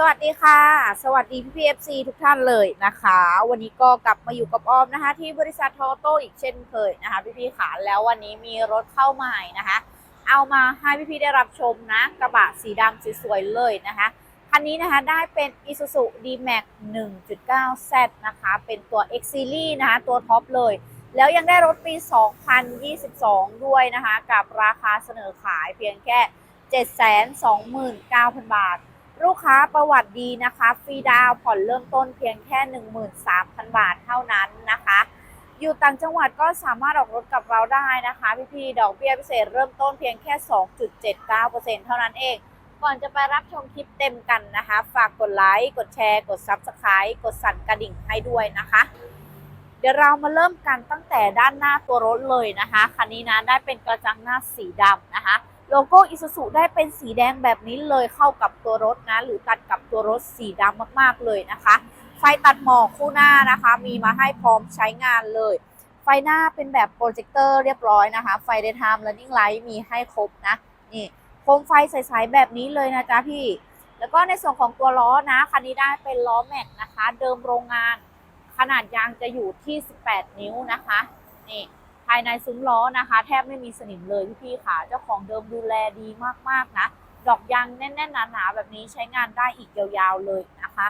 สวัสดีค่ะ สวัสดีพี่พีเอฟซีทุกท่านเลยนะคะ วันนี้ก็กลับมาอยู่กับออมนะคะ ที่บริษัททอโต้อีกเช่นเคยนะคะ พี่พี่ขาแล้ววันนี้มีรถเข้าใหม่นะคะ เอามาให้พี่พี่ได้รับชมนะ กระบะสีดำสวยๆเลยนะคะคันนี้นะคะได้เป็น Isuzu D-Max 1.9Z นะคะ เป็นตัว X Series นะคะ ตัวท็อปเลย แล้วยังได้รถปี 2022 ด้วยนะคะ กับราคาเสนอขายเพียงแค่ 729,000 บาท ลูกค้าประวัติดีนะคะ ฟรีดาวผ่อนเริ่มต้นเพียงแค่ 13,000 บาทเท่านั้นนะคะ อยู่ต่างจังหวัดก็สามารถออกรถกับเราได้นะคะ พี่ๆ ดอกเบี้ยพิเศษเริ่มต้นเพียงแค่ 2.79%เท่านั้นเอง ก่อนจะไปรับชมคลิปเต็มกันนะคะ ฝากกดไลค์ กดแชร์ กด Subscribe กดสั่นกระดิ่งให้ด้วยนะคะ เดี๋ยวเรามาเริ่มกันตั้งแต่ด้านหน้าตัวรถเลยนะคะ คันนี้นะได้เป็นกระจังหน้าสีดำนะคะ โลโก้อิซูซุได้เป็นสีแดงแบบนี้เลยเข้ากับตัวรถนะ หรือตัดกับตัวรถสีดำมากๆเลยนะคะ ไฟตัดหมอกคู่หน้านะคะ มีมาให้พร้อมใช้งานเลย ไฟหน้าเป็นแบบโปรเจคเตอร์เรียบร้อยนะคะ ไฟ daytime running light มีให้ครบนะ นี่โคมไฟใสๆแบบนี้เลยนะจ๊ะพี่ แล้วก็ในส่วนของตัวล้อนะคันนี้ได้เป็นล้อแม็กนะคะ เดิมโรงงาน ขนาดยางจะอยู่ที่ 18 นิ้วนะคะ นี่ ภายในซุ้มล้อนะคะ แทบไม่มีสนิมเลยพี่ๆค่ะเจ้าของเดิมดูแลดีมากๆนะ ดอกยางแน่นๆหนาๆแบบนี้ใช้งานได้อีกยาวๆเลยนะคะ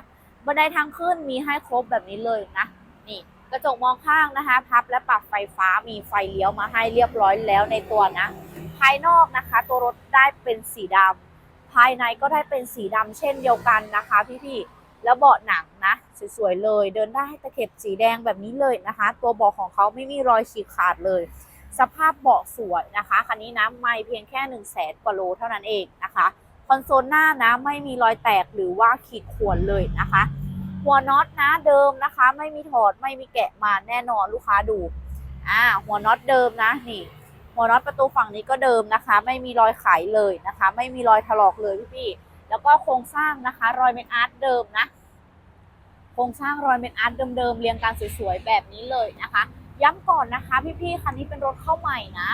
บันไดทางขึ้นมีให้ครบแบบนี้เลยนะนี่กระจกมองข้างนะคะ พับและปรับไฟฟ้ามีไฟเลี้ยวมาให้เรียบร้อยแล้วในตัวนะ ภายนอกนะคะ ตัวรถได้เป็นสีดำภายในก็ได้เป็นสีดำเช่นเดียวกันนะคะพี่ๆ แล้วเบาะหนังนะสวยๆเลย เดินได้ตะเข็บสีแดงแบบนี้เลยนะคะ ตัวเบาะของเขาไม่มีรอยฉีกขาดเลย สภาพเบาะสวยนะคะคันนี้นะไม่เพียงแค่1นึ่งแสนกว่าโลเท่านั้นเองนะคะคอนโซลหน้านะไม่มีรอยแตกหรือว่าขีดข่วนเลยนะคะ หัวน็อตนะเดิมนะคะ ไม่มีถอดไม่มีแกะมาแน่นอนลูกค้าดูอ่าหัวน็อตเดิมนะนี่หัวน็อตประตูฝั่งนี้ก็เดิมนะคะ ไม่มีรอยไขเลยนะคะ ไม่มีรอยถลอกเลยพี่ๆแล้วก็โครงสร้างนะคะ รอยเมนอาร์ตเดิมนะ โครงสร้างรอยเมนอาร์ตเดิมๆเรียงกันสวยๆแบบนี้เลยนะคะ ย้ำก่อนนะคะ พี่ๆคันนี้เป็นรถเข้าใหม่นะ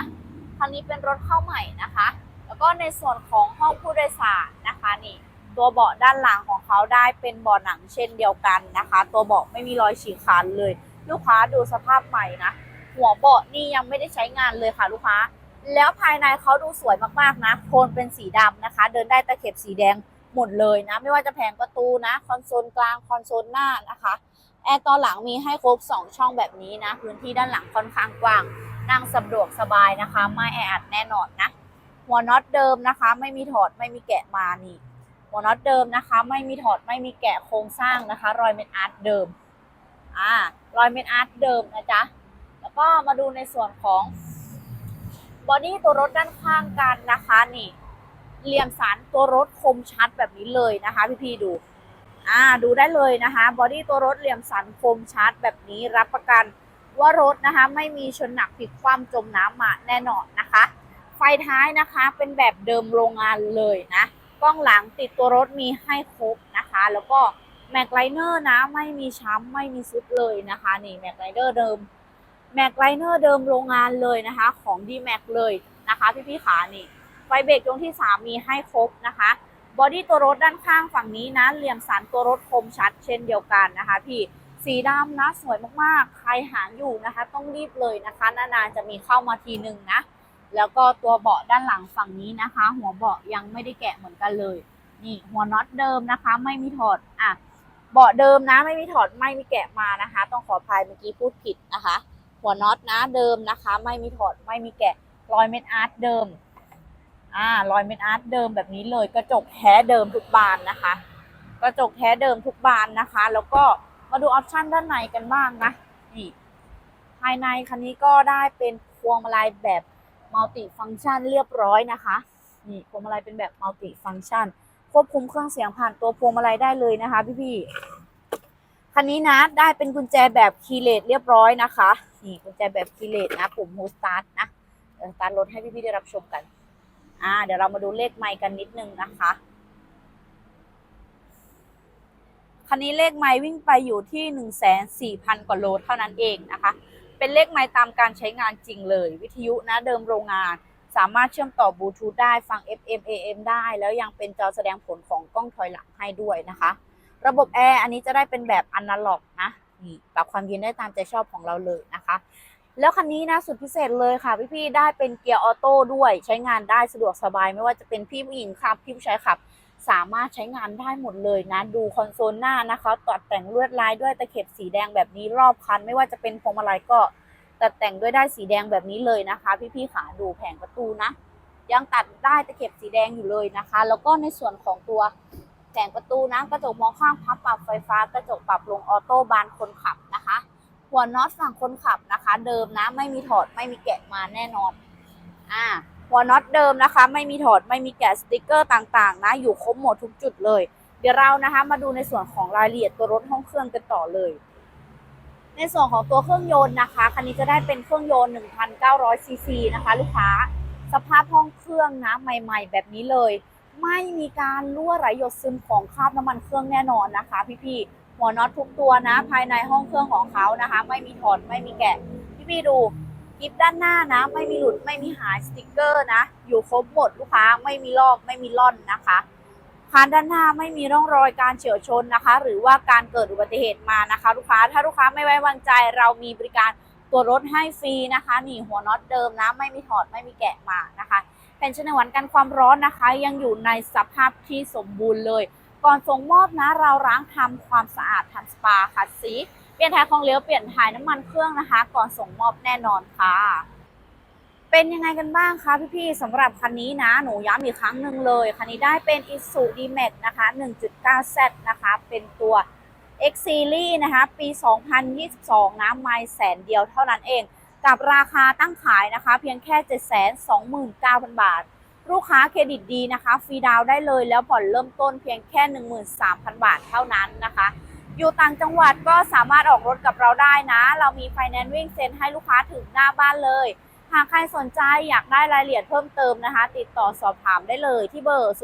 คันนี้เป็นรถเข้าใหม่นะคะ แล้วก็ในส่วนของห้องผู้โดยสารนะคะนี่ตัวเบาะด้านหลังของเขาได้เป็นเบาะหนังเช่นเดียวกันนะคะ ตัวเบาะไม่มีรอยฉีกขาดเลย ลูกค้าดูสภาพใหม่นะหัวเบาะนี่ยังไม่ได้ใช้งานเลยค่ะลูกค้า แล้วภายในเขาดูสวยมากๆนะโทนเป็นสีดำนะคะ เดินได้ตะเข็บสีแดง หมดเลยนะ ไม่ว่าจะแผงประตูนะ คอนโซลกลาง คอนโซลหน้านะคะ แอร์ตอนหลังมีให้ครบ 2 ช่องแบบนี้นะ พื้นที่ด้านหลังค่อนข้างกว้าง นั่งสะดวกสบายนะคะ ไม่แออัดแน่นอนนะ หัวน็อตเดิมนะคะ ไม่มีถอด ไม่มีแกะมานี่ หัวน็อตเดิมนะคะ ไม่มีถอด ไม่มีแกะโครงสร้างนะคะ รอยเม็ดอาร์ตเดิม อ่ารอยเม็ดอาร์ตเดิมนะจ๊ะ แล้วก็มาดูในส่วนของบอดี้ตัวรถด้านข้างกันนะคะนี่ เหลี่ยมสันตัวรถคมชัดแบบนี้เลยนะคะพี่ๆดูอ่าดูได้เลยนะคะบอดี้ตัวรถเหลี่ยมสันคมชัดแบบนี้รับประกันว่ารถนะคะไม่มีชนหนักพลิกคว่ำจมน้ำมาแน่นอนนะคะ ไฟท้ายนะคะเป็นแบบเดิมโรงงานเลยนะกล้องหลังติดตัวรถมีให้ครบนะคะ แล้วก็แม็กไลเนอร์นะไม่มีช้ำไม่มีซุดเลยนะคะนี่แม็กไลเนอร์เดิมแม็กไลเนอร์เดิมโรงงานเลยนะคะ ของ d m a x เลยนะคะพี่ๆขานี่ ฟเบรกดวงที่ 3 มีให้ครบนะคะบอดี้ตัวรถด้านข้างฝั่งนี้นะเหลี่ยมสันตัวรถคมชัดเช่นเดียวกันนะคะพี่สีดำนะสวยมากๆ ใครหาอยู่นะคะ ต้องรีบเลยนะคะนานๆจะมีเข้ามาทีหนึ่งนะ แล้วก็ตัวเบาะด้านหลังฝั่งนี้นะคะ หัวเบาะยังไม่ได้แกะเหมือนกันเลย นี่หัวน็อตเดิมนะคะ ไม่มีถอดอะเบาะเดิมนะ ไม่มีถอดไม่มีแกะมานะคะ ต้องขออภัยเมื่อกี้พูดผิดนะคะ หัวน็อตนะเดิมนะคะ ไม่มีถอดไม่มีแกะรอยเม็ดอาร์ตเดิม อ่ารอยเม็ดอาร์ตเดิมแบบนี้เลยกระจกแท้เดิมทุกบานนะคะ กระจกแท้เดิมทุกบานนะคะ แล้วก็มาดูออปชันด้านในกันบ้างนะนี่ภายในคันนี้ก็ได้เป็นพวงมาลัยแบบมัลติฟังก์ชันเรียบร้อยนะคะนี่พวงมาลัยเป็นแบบมัลติฟังก์ชันควบคุมเครื่องเสียงผ่านตัวพวงมาลัยได้เลยนะคะ พี่ๆคันนี้นะได้เป็นกุญแจแบบคีย์เลสเรียบร้อยนะคะนี่กุญแจแบบคีย์เลสนะปุ่มโฮสตาร์ทนะสตาร์ทรถให้พี่ๆได้รับชมกัน อ่า เดี๋ยวเรามาดูเลขไมค์กันนิดนึงนะคะคันนี้เลขไมค์วิ่งไปอยู่ที่หนึ่งแสนสี่พันกว่าโลเท่านั้นเองนะคะ เป็นเลขไมค์ตามการใช้งานจริงเลย วิทยุนะเดิมโรงงาน สามารถเชื่อมต่อบลูทูธได้ฟัง FM AM ได้ แล้วยังเป็นจอแสดงผลของกล้องถอยหลังให้ด้วยนะคะ ระบบแอร์อันนี้จะได้เป็นแบบอนาล็อกนะนี่ปรับความเย็นได้ตามใจชอบของเราเลยนะคะ แล้วคันนี้นะสุดพิเศษเลยค่ะพี่ๆได้เป็นเกียร์ออโต้ด้วยใช้งานได้สะดวกสบาย ไม่ว่าจะเป็นพี่ผู้หญิงขับพี่ผู้ชายขับ สามารถใช้งานได้หมดเลยนะ ดูคอนโซลหน้านะคะตัดแต่งลวดลายด้วยตะเข็บสีแดงแบบนี้รอบคัน ไม่ว่าจะเป็นพวงมาลัยก็ตัดแต่งด้วยได้สีแดงแบบนี้เลยนะคะ พี่ๆขาดูแผงประตูนะ ยังตัดได้ตะเข็บสีแดงอยู่เลยนะคะ แล้วก็ในส่วนของตัวแผงประตูนะกระจกมองข้างพับปรับไฟฟ้ากระจกปรับลงออโต้บานคนขับนะคะ หัวน็อตฝั่งคนขับนะคะ เดิมนะ ไม่มีถอดไม่มีแกะมาแน่นอน อ่า หัวน็อตเดิมนะคะ ไม่มีถอดไม่มีแกะสติกเกอร์ต่างๆ นะ อยู่ครบหมดทุกจุดเลย เดี๋ยวเรานะคะ มาดูในส่วนของรายละเอียดตัวรถห้องเครื่องกันต่อเลย ในส่วนของตัวเครื่องยนต์นะคะคันนี้จะได้เป็นเครื่องยนต์1,900ซีซีนะคะลูกค้าสภาพห้องเครื่องนะใหม่ ๆ แบบนี้เลย ไม่มีการรั่วไหลหยดซึมของคราบน้ำมันเครื่องแน่นอนนะคะ พี่ๆ หัวน็อตทุกตัวนะ ภายในห้องเครื่องของเขานะคะ ไม่มีถอดไม่มีแกะพี่ๆดูกิฟด้านหน้านะ ไม่มีหลุดไม่มีหายสติกเกอร์นะ อยู่ครบหมดลูกค้าไม่มีลอกไม่มีล่อนนะคะคานด้านหน้าไม่มีร่องรอยการเฉียวชนนะคะ หรือว่าการเกิดอุบัติเหตุมานะคะ ลูกค้าถ้าลูกค้าไม่ไว้วางใจเรามีบริการตัวรถให้ฟรีนะคะนี่หัวน็อตเดิมนะ ไม่มีถอดไม่มีแกะมานะคะแผ่นชนวนกันความร้อนนะคะ ยังอยู่ในสภาพที่สมบูรณ์เลย ก่อนส่งมอบนะ เราล้างทำความสะอาดทำสปาค่ะสีเปลี่ยนถ่ายของเหลวเปลี่ยนถ่ายน้ำมันเครื่องนะคะ ก่อนส่งมอบแน่นอนค่ะ เป็นยังไงกันบ้างคะพี่ๆสำหรับคันนี้นะ หนูย้ำอีกครั้งหนึ่งเลย คันนี้ได้เป็น i s u d m a x นะคะ 1.9Z นะคะ เป็นตัว X Series นะคะ ปี 2022 นะไม่แสนเดียวเท่านั้นเอง กับราคาตั้งขายนะคะ เพียงแค่ 729,000 บาท ลูกค้าเครดิตดีนะคะ ฟรีดาวน์ได้เลยแล้วผ่อนเริ่มต้นเพียงแค่ 13,000 บาทเท่านั้นนะคะ อยู่ต่างจังหวัดก็สามารถออกรถกับเราได้นะ เรามีไฟแนนซ์วิ่งเซ็นให้ลูกค้าถึงหน้าบ้านเลย หากใครสนใจอยากได้รายละเอียดเพิ่มเติมนะคะ ติดต่อสอบถามได้เลยที่เบอร์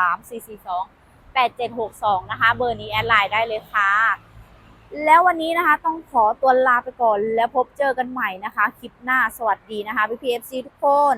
083442 8762 นะคะ เบอร์นี้แอดไลน์ได้เลยค่ะแล้ววันนี้นะคะต้องขอตัวลาไปก่อนแล้วพบเจอกันใหม่นะคะ คลิปหน้าสวัสดีนะคะพี่พีเอฟซีทุกคน